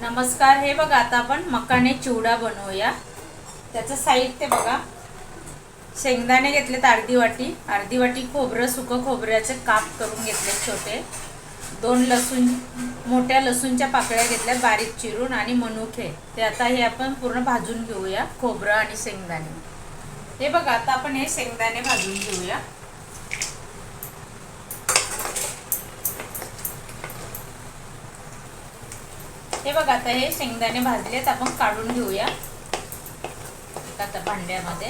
नमस्कार हे बघा आता आपण मकाने चिवडा बनवूया. त्याचं साहित्य बघा. शेंगदाणे घेतलेत अर्धी वाटी. अर्धी वाटी खोबरं सुकं खोबऱ्याचे काप करून घेतले छोटे. दोन लसूण मोठ्या लसूणच्या पाकळ्या घेतल्या बारीक चिरून आणि मनुखे. ते आता हे आपण पूर्ण भाजून घेऊया खोबरं आणि शेंगदाणे. हे बघा आता आपण हे शेंगदाणे भाजून घेऊया. हे बघा आता हे शेंगदाणे भाजलेत आपण काढून घेऊया. आता भांड्यामध्ये.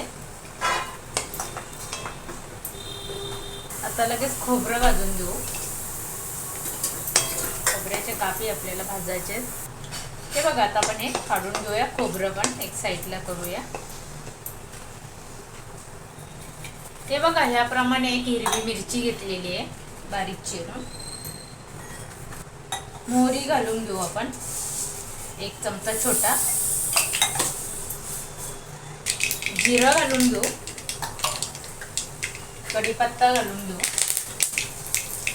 आता लगेच खोबरं भाजून घेऊ. खोबऱ्याचे कापी आपल्याला भाजायचे हे बघा आता आपण हे काढून घेऊया. खोबरं पण एक साईडला करूया. हे बघा ह्याप्रमाणे एक हिरवी मिरची घेतलेली आहे बारीक चिरून. मोहरी घालून घेऊ आपण. एक चमचा छोटा. जिरं घालून घेऊ. कढीपत्ता घालून घेऊ.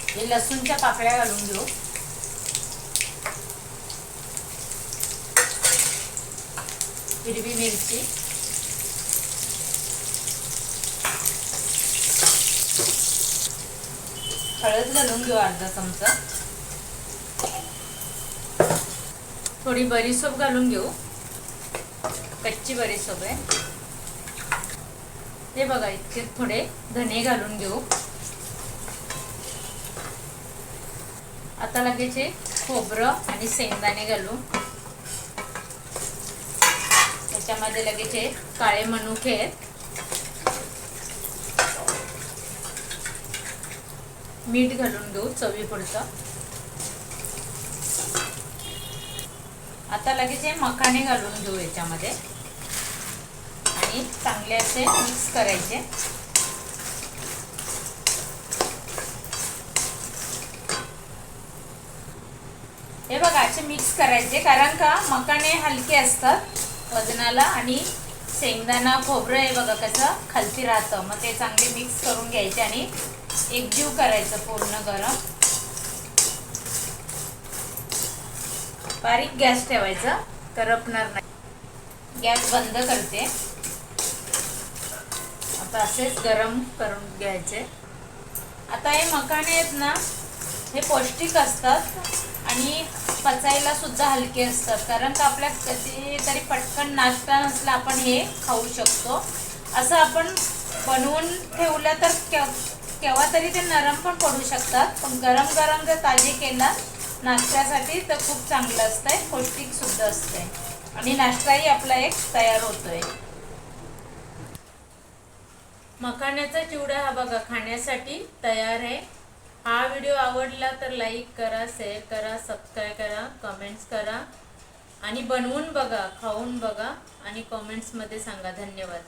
हे लसूणच्या पाकळ्या घालून घेऊ. हिरवी मिरची. हळद घालून घेऊ अर्धा चमचा. थोडी बरीसोप घालून घेऊ. कच्ची बरीसोप आहे. हे बघा इतके थोडे धने घालून घेऊ. आता लगेच हे खोबरं आणि शेंगदाणे घालू. त्याच्यामध्ये लगेच हे काळे मनुके आहेत. मीठ घालून घेऊ चवीपुरतं. आता लगेच हे मखाने घालून घेऊ याच्यामध्ये. आणि चांगले असे मिक्स करायचे. हे बघा असे मिक्स करायचे कारण का मकाने हलके असतात वजनाला आणि शेंगदाणा खोबरं हे बघा कसं खालती राहतं. मग ते चांगले मिक्स करून घ्यायचे आणि एकजीव करायचं पूर्ण गरम. बारीक गॅस ठेवायचा करपणार नाही. गॅस बंद करते. आता असेच गरम करून घ्यायचे. आता हे मकाने आहेत ना हे पौष्टिक असतात आणि पचायला सुद्धा हलके असतात. कारण का आपल्या कधीतरी पटकन नाश्ता नसला आपण हे खाऊ शकतो. असं आपण बनवून ठेवलं तर केव्हा तरी ते नरम पण पडू शकतात. पण गरम गरम जर ताजे केला नाश्त्यासाठी तर खूप चांगलं असतंय पौष्टिक सुद्धा असतंय. आणि नाश्ताही आपला एक तयार होतोय. मखाण्याचा चिवडा हा बघा खाण्यासाठी तयार आहे. हा व्हिडिओ आवडला तर लाईक करा शेअर करा सबस्क्राईब करा कमेंट्स करा. आणि बनवून बघा खाऊन बघा आणि कॉमेंट्समध्ये सांगा धन्यवाद.